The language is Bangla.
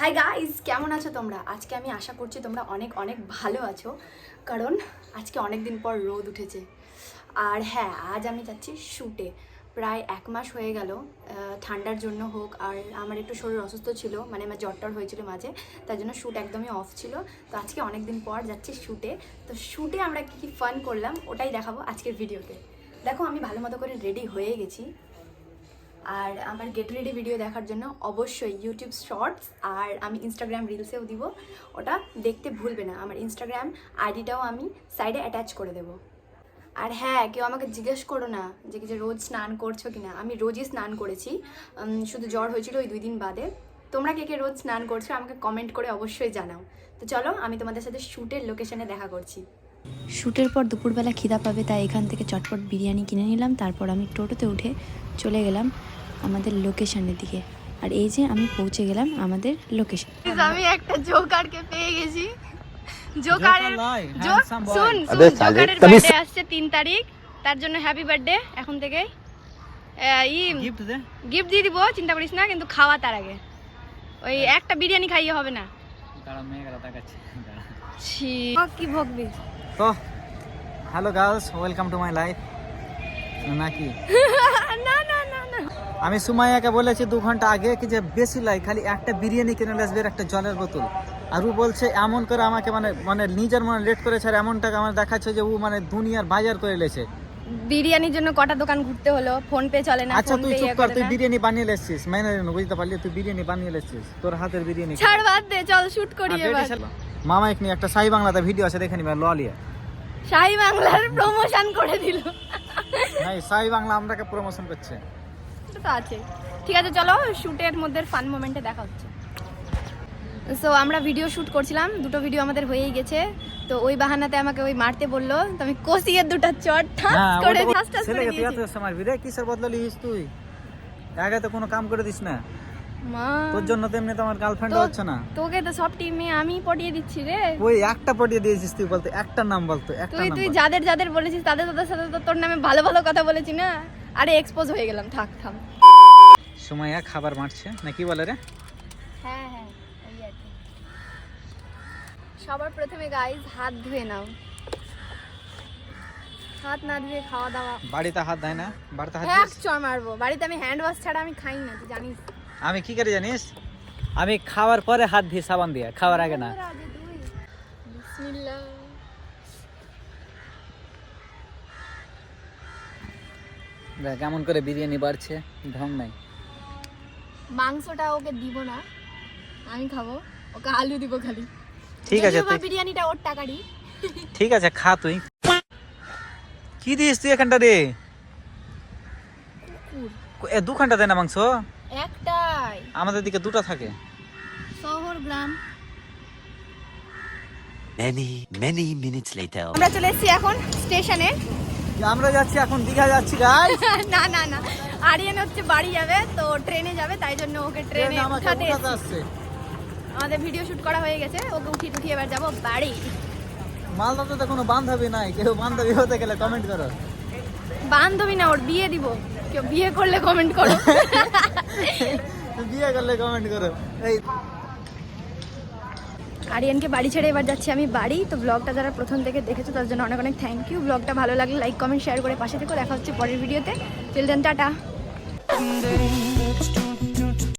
হাই গাইস কেমন আছো তোমরা? আজকে আমি আশা করছি তোমরা অনেক অনেক ভালো আছো। কারণ আজকে অনেক দিন পর রোদ উঠেছে। আর হ্যাঁ আজ আমি যাচ্ছি শ্যুটে প্রায় এক মাস হয়ে গেল ঠান্ডার জন্য হোক। আর আমার একটু শরীর অসুস্থ ছিল মানে আমার জ্বরটর হয়েছিল মাঝে। তার জন্য শ্যুট একদমই অফ ছিল। তো আজকে অনেক দিন পর যাচ্ছি শ্যুটে তো শ্যুটে আমরা কী কী ফান করলাম, ওটাই দেখাবো আজকের ভিডিওতে দেখো, আমি ভালো মতো করে রেডি হয়ে গেছি। আর আমার গেট রেডি ভিডিও দেখার জন্য অবশ্যই ইউটিউব শর্টস আর আমি ইনস্টাগ্রাম রিলসেও দিব। ওটা দেখতে ভুলবে না। আমার ইনস্টাগ্রাম আইডিটাও আমি সাইডে অ্যাটাচ করে দেবো। আর হ্যাঁ কেউ আমাকে জিজ্ঞেস করো না যে কি যে রোজ স্নান করছ কিনা। আমি রোজই স্নান করেছি। শুধু জ্বর হয়েছিল ওই দুই দিন বাদে। তোমরা কে কে রোজ স্নান করছ আমাকে কমেন্ট করে অবশ্যই জানাও। তো চলো, আমি তোমাদের সাথে শ্যুটের লোকেশনে দেখা করছি। শ্যুটের পর দুপুরবেলা খিদা পাবে তাই এখান থেকে চটপট বিরিয়ানি কিনে নিলাম। তারপর আমি টোটোতে উঠে চলে গেলাম আমাদের লোকেশনের দিকে। আর এই যে আমি পৌঁছে গেলাম আমাদের লোকেশন। আমি একটা জোকারকে পেয়ে গেছি। জোকারের. শুন জোকারের বার্থডে আসছে তিন তারিখ। তার জন্য হ্যাপি বার্থডে এখন থেকে ই গিফট দে। গিফট দিয়ে দিব চিন্তা করিস না কিন্তু খাওয়া তার আগে। ওই একটা বিরিয়ানি খাইয়ে হবে না। কি ভোগবি তো hello girls welcome to my life নাকি না না না না। আমি সুমাইয়াকে বলেছি দু ঘণ্টা আগে কি যে বেশি লাই খালি একটা বিরিয়ানি কিনে আসবে আর একটা জলের বোতল। আর ও বলছে এমন করে আমাকে মানে মানে নিজের মনে লেট করেছে আর এমন টাকা আমার দেখাচ্ছে যে ও মানে দুনিয়ার বাজার করে লেছে। বিরিয়ানির জন্য কটা দোকান ঘুরতে হলো? ফোন পে চলে না আচ্ছা তুই চুপ ইয়ে কর তুই বিরিয়ানি বানিয়ে এসছিস মেনে না বুঝতে পারলি? তুই বিরিয়ানি বানিয়ে এসছিস তোর হাতের বিরিয়ানি ছাড় বাদ দে চল শুট করি এবার। মামা এখানে একটা সাই বাংলাতে ভিডিও আছে দেখে নিবে ললিয়া শাহি বাংলার প্রমোশন করে দিল। নাই সাই বাংলা আমরাকে প্রমোশন করছে। এটা তো আছে ঠিক আছে চলো শুটের মধ্যে ফান মোমেন্টে দেখা হচ্ছে। সো আমরা ভিডিও শুট করছিলাম দুটো ভিডিও আমাদের হয়েই গেছে। তো ওই বাহানাতে আমাকে ওই মারতে বলল তো আমি কষিয়ে দুটো চট ঠাস হ্যাঁ করে ঠাস ঠাস করে তুই দিয়েছি এত সময় রে কিসের বদলা লিস তুই? আগে তো কোনো কাম করে দিস না। মা তোর জন্য তো এমনি তো আমার গার্লফ্রেন্ড হচ্ছে না। তোকে তো সব টিমে আমি পটিয়ে দিচ্ছি রে। ওই একটা পটিয়ে দিয়েছিস তুই বলতে একটা নাম বলতো একটা তুই তুই যাদের যাদের বলেছিস তাদের তাদের সাথে তো তোর নামে ভালো ভালো কথা বলেছি না? আরে এক্সপোজ হয়ে গেলাম থাক থাম। সুমাইয়া খাবার মারছে না কি বলে রে? হ্যাঁ হ্যাঁ। সবার প্রথমে গাইজ হাত ধুয়ে নাও। হাত না ধুয়ে খাওয়া দাওয়া। বাড়িতে হাত দেয় না? বাড়িতে হাত দিস? চর মারবো। বাড়িতে আমি হ্যান্ড ওয়াশ ছাড়া আমি খাই না তুই জানিস। আমি কি করে জানিস? আমি খাওয়ার পরে হাত ধুই সাবান দিয়ে। খাওয়ার আগে না। বিসমিল্লাহ। কেমন করে বিরিয়ানি বাড়ছে ঢং নাই। মাংসটা ওকে দিব না। আমি খাব। ওকে আলু দিব খালি। ঠিক আছে তুই। বিরিয়ানিটা ওর টাকারই। ঠিক আছে খা তুই। কি দিস তুই এখানটা রে কুকুর। এ দুখানটা দেয় না মাংস? একটাই। আমাদের দিকে দুটো থাকে। শহর গ্রাম। Many, many minutes later. আমরা চলে এসেছি এখন স্টেশনে। আমরা যাচ্ছি এখন দীঘা যাচ্ছি গাই না না না। আরিয়ান হচ্ছে বাড়ি যাবে তো ট্রেনে যাবে তাই জন্য ওকে ট্রেনে উঠাতে আসছে। আমাদের ভিডিও শুট করা হয়ে গেছে। ওকে উঠিয়ে উঠিয়ে এবার যাব বাড়ি। মালদাতে তো কোনো বান্ধবী নাই। কেউ বান্ধবী হতে গেলে কমেন্ট করো। বান্ধবী না ওর বিয়ে দিব। কেউ বিয়ে করলে কমেন্ট করো। বিয়ে করলে কমেন্ট করো। এই আরিয়ানকে বাড়ি ছেড়ে এবার যাচ্ছি আমি বাড়ি। তো ব্লগটা যারা প্রথম থেকে দেখেছ তার জন্য অনেক অনেক থ্যাংক ইউ ব্লগটা ভালো লাগলে লাইক কমেন্ট শেয়ার করে পাশে থেকে। দেখা হচ্ছে পরের ভিডিওতে চিলড্রেন টাটা।